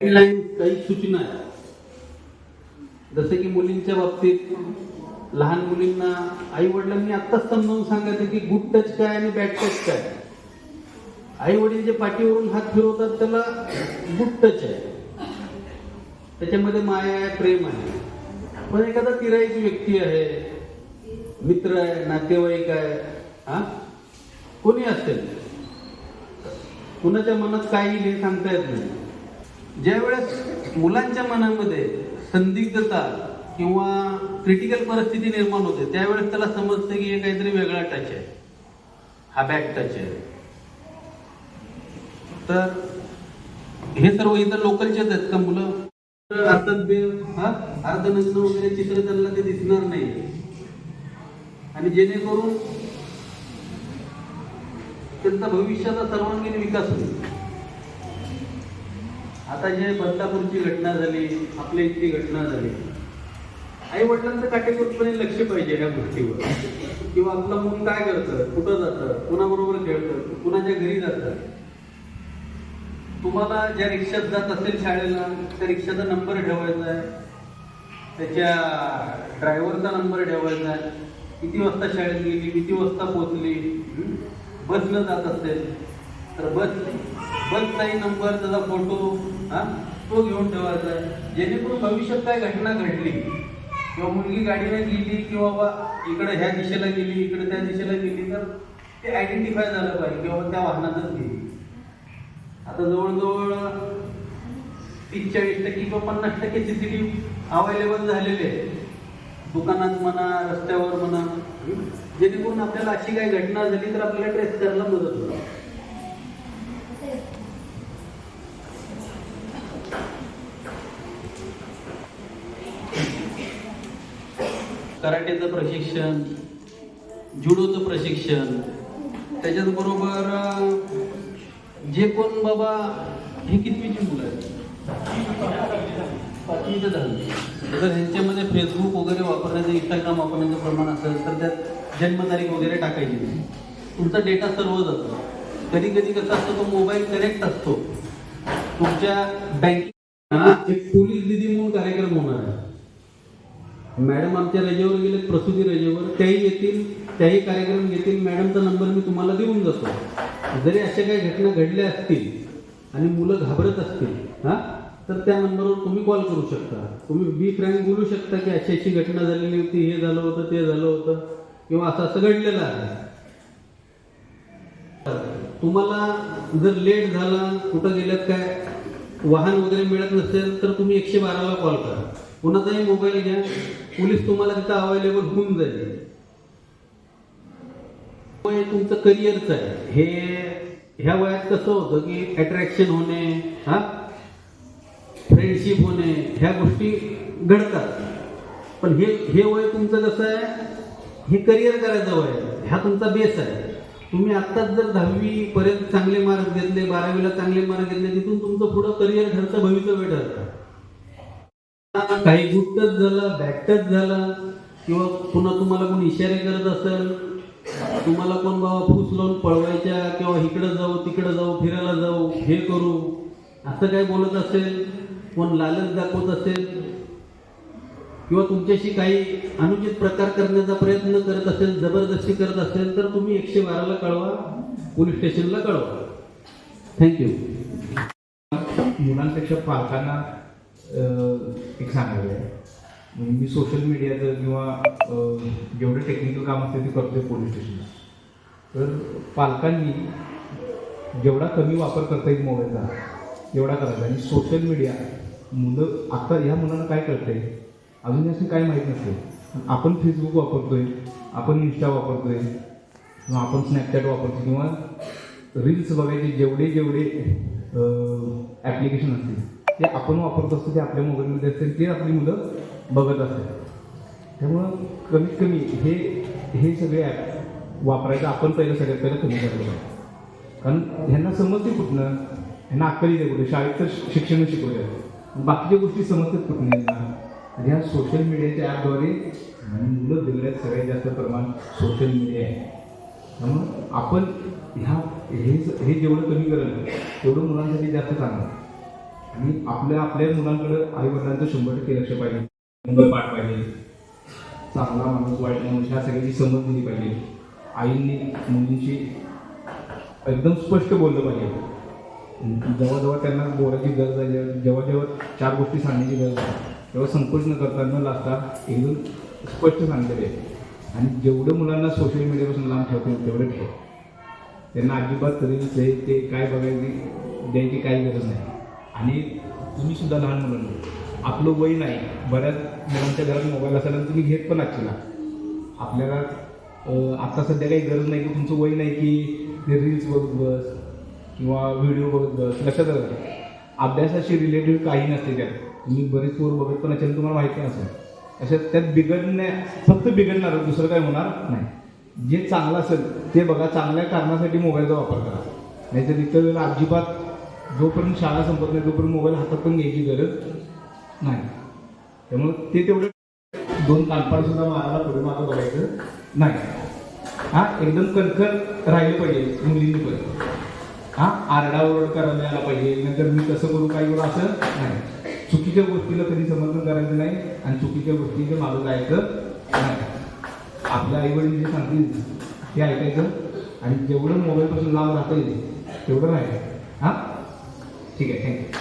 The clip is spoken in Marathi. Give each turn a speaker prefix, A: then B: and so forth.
A: गाईडलाईन काही सूचना आहेत. जसं की मुलींच्या बाबतीत लहान मुलींना आई वडिलांनी आत्ताच समजावून सांगायचं की गुड टच काय आणि बॅड टच काय? आई वडील जे पाठीवरून हात फिरवतात त्याला गुड टच आहे. त्याच्यामध्ये माया आहे प्रेम आहे. पण एखादा तिराईची व्यक्ती आहे मित्र आहे नातेवाईक आहे हा? कोणी असेल? कुणाच्या मनात काही हे सांगता येत नाही. ज्यावेळेस मुलांच्या मनामध्ये संदिग्धता किंवा क्रिटिकल परिस्थिती निर्माण होते त्यावेळेस त्याला समजतं की हे काहीतरी वेगळा टच आहे. हा बॅक टच आहे. तर हे सर्व इथं लोकलचेच आहेत का मुलं? अर्धव्य हा अर्धनग्न वगैरे चित्र त्यांना ते दिसणार नाही. आणि जेणेकरून त्यांचा भविष्याचा सर्वांगीण विकास होईल. आता जे बदलापूरची घटना झाली आपल्या इथली घटना झाली आई वडिलांचं काटेकोरपणे लक्ष पाहिजे या गोष्टीवर. किंवा आपलं मूल काय करतं कुठं जातं कुणाबरोबर खेळतं कुणाच्या घरी जातं. तुम्हाला ज्या रिक्षात जात असेल शाळेला त्या रिक्षाचा नंबर ठेवायचा आहे. त्याच्या ड्रायव्हरचा नंबर ठेवायचा आहे. किती वाजता शाळेत गेली किती वाजता पोचली बसनं जात असेल तर बस बसचाही नंबर त्याचा फोटो हा तो घेऊन ठेवायचा आहे. जेणेकरून भविष्यात काय घटना घडली किंवा मुलगी गाडीने गेली किंवा बा इकडे ह्या दिशेला गेली इकडे त्या दिशेला गेली तर ते आयडेंटिफाय झालं पाहिजे किंवा त्या वाहनातच गेली. आता जवळजवळ तीस चाळीस टक्के किंवा पन्नास टक्के सीसीटीव्ही अवेलेबल झालेले आहे दुकानात म्हणा रस्त्यावर म्हणा. जेणेकरून आपल्याला अशी काही घटना झाली तर आपल्याला ट्रेस करायला मदत होईल. कराटेचं प्रशिक्षण जुडोचं प्रशिक्षण त्याच्याच बरोबर जे कोण बाबा हे कितवीची मुलं आहेत? पाचवीचं झालं जर ह्यांच्यामध्ये फेसबुक वगैरे वापरण्याचं इंस्टाग्राम वापरण्याचं प्रमाण असेल तर त्यात जन्मतारीख वगैरे टाकायची तुमचा डेटा सर्व जातो. कधी कधी कसं असतं तो मोबाईल कनेक्ट असतो. तुमच्या बँकिंग एक पोलीस दिदी म्हणून कार्यक्रम होणार आहे. मॅडम आमच्या रजेवर गेले प्रसूती रजेवर त्याही येतील त्याही कार्यक्रम घेतील. मॅडमचा नंबर मी तुम्हाला देऊन जातो. जरी अशा काही घटना घडल्या असतील आणि मुलं घाबरत असतील हा तर त्या नंबरवर तुम्ही कॉल करू शकता. तुम्ही बी फ्रँक बोलू शकता की अशी अशी घटना झालेली होती हे झालं होतं ते झालं होतं किंवा असं असं घडलेलं आहे. तुम्हाला जर लेट झाला कुठं गेल्यात काय वाहन वगैरे मिळत नसेल तर तुम्ही एकशे बाराला कॉल करा. कुणाचाही मोबाईल घ्या. पोलीस तुम्हाला तिथं अवेलेबल होऊन जाईल. वय तुमचं करिअरचं आहे. हे ह्या वयात कसं होतं की अट्रॅक्शन होणे हा? फ्रेंडशिप होणे ह्या गोष्टी घडतात. पण हे हे वय तुमचं कसं आहे? हे करिअर करायचं वय हा तुमचा बेस आहे. तुम्ही आत्ताच जर दहावी पर्यंत चांगले मार्क घेतले बारावीला चांगले मार्क घेतले तिथून तुमचं पुढं करिअर ठरतं भवितव्य ठरतं काही गुप्तच झालं बॅड टच झालं किंवा पुन्हा तुम्हाला कोण इशारे करत असेल तुम्हाला कोण बाबा फूस लावून पळवायच्या किंवा इकडं जाऊ तिकडं जाऊ फिरायला जाऊ हे करू असं काय बोलत असेल कोण लालच दाखवत असेल किंवा तुमच्याशी काही अनुचित प्रकार करण्याचा प्रयत्न करत असेल जबरदस्ती करत असेल तर तुम्ही एकशे बाराला कळवा पोलीस स्टेशनला कळवा. थँक्यू
B: मुलांपेक्षा पालकांना एक सांगायचं आहे. म्हणजे मी सोशल मीडियाचं किंवा जेवढं टेक्निकल काम असते ते करतोय पोलीस स्टेशनला तर पालकांनी जेवढा कमी वापर करता येईल मोबाईलचा तेवढा करायचा. आणि सोशल मीडिया मुलं आता ह्या मुलांना काय करते अजून असे काही माहीत नसते. आपण फेसबुक वापरतोय आपण इंस्टा वापरतोय किंवा आपण स्नॅपचॅट वापरतो किंवा रील्स बघायचे जेवढे जेवढे ॲप्लिकेशन असतील ते आपण वापरत असतो ते आपल्या मोबाईलमध्ये असतील ते आपली मुलं बघत असतात. त्यामुळं कमीत कमी हे हे सगळे ॲप वापरायचं आपण पहिलं सगळ्यात पहिलं कमी करायला पाहिजे कारण ह्यांना समजते कुठनं ह्यांना अक्कल येते कुठे शाळेत तर शिक्षण शिकवले बाकीच्या गोष्टी समजतात कुठून. यांना आणि ह्या सोशल मीडियाच्या ॲपद्वारे मुलं जिल्ह्यात सगळ्यात जास्त प्रमाण सोशल मीडिया आहे. त्यामुळं आपण ह्या हे हे जेवढं कमी करेल तेवढं मुलांसाठी जास्त चांगलं आणि आपल्या आपल्या मुलांकडं आईवडिलांचं शंभर टक्के लक्ष पाहिजे मुलं पाठ पाहिजे चांगला माणूस वाईट माणूस ह्या सगळ्याची समज दिली पाहिजे. आईंनी मुलींशी एकदम स्पष्ट बोललं पाहिजे. जेव्हा जेव्हा त्यांना बोलायची गरज आहे जेव्हा जेव्हा चार गोष्टी सांगण्याची गरज आहे. तेव्हा संकोच न करता न लागता एकदम स्पष्ट सांगलेले आहे आणि जेवढं मुलांना सोशल मीडियापासून लांब ठेवतील तेवढं ठेव त्यांना अजिबात रील्स हे ते काय बघायची द्यायची काही गरज नाही. आणि तुम्ही सुद्धा लहान मुलांना आपलं वय नाही. बऱ्याच मुलांच्या घरात मोबाईल असायला तुम्ही घेत पण असतील आपल्याला आत्ता आता सध्या काही गरज नाही की तुमचं वय नाही की रील्स बघत बस किंवा व्हिडिओ बघत बस लक्षात आलं अभ्यासाशी रिलेटेड काही नसते त्यात. तुम्ही बरेच पोर बघत पण असेल तुम्हाला माहिती नसेल अशा त्यात बिघडण्या फक्त बिघडणार दुसरं काय होणार नाही. जे चांगलं असेल ते बघा चांगल्या कारणासाठी मोबाईलचा वापर करा. नाहीतर इतर वेळेला अजिबात जोपर्यंत शाळा संपत नाही तोपर्यंत मोबाईल हातात पण घ्यायची गरज नाही. त्यामुळे ते तेवढं दोन कानपाड सुद्धा मारायला पुढे मागं बघायचं नाही. हा एकदम कणखर राहिलं पाहिजे मुलींनी पण. हा आरडाओरड करायला यायला पाहिजे. नंतर मी कसं करू काय करू असं नाही. चुकीच्या गोष्टीला कधी समर्थन करायचं नाही आणि चुकीच्या गोष्टीचं मागं जायचं नाही. आपल्या आईवडील जे सांगतील ते ऐकायचं. आणि जेवढं मोबाईलपासून लांब राहता येईल तेवढं राहायचं. हां? ठीक आहे थँक्यू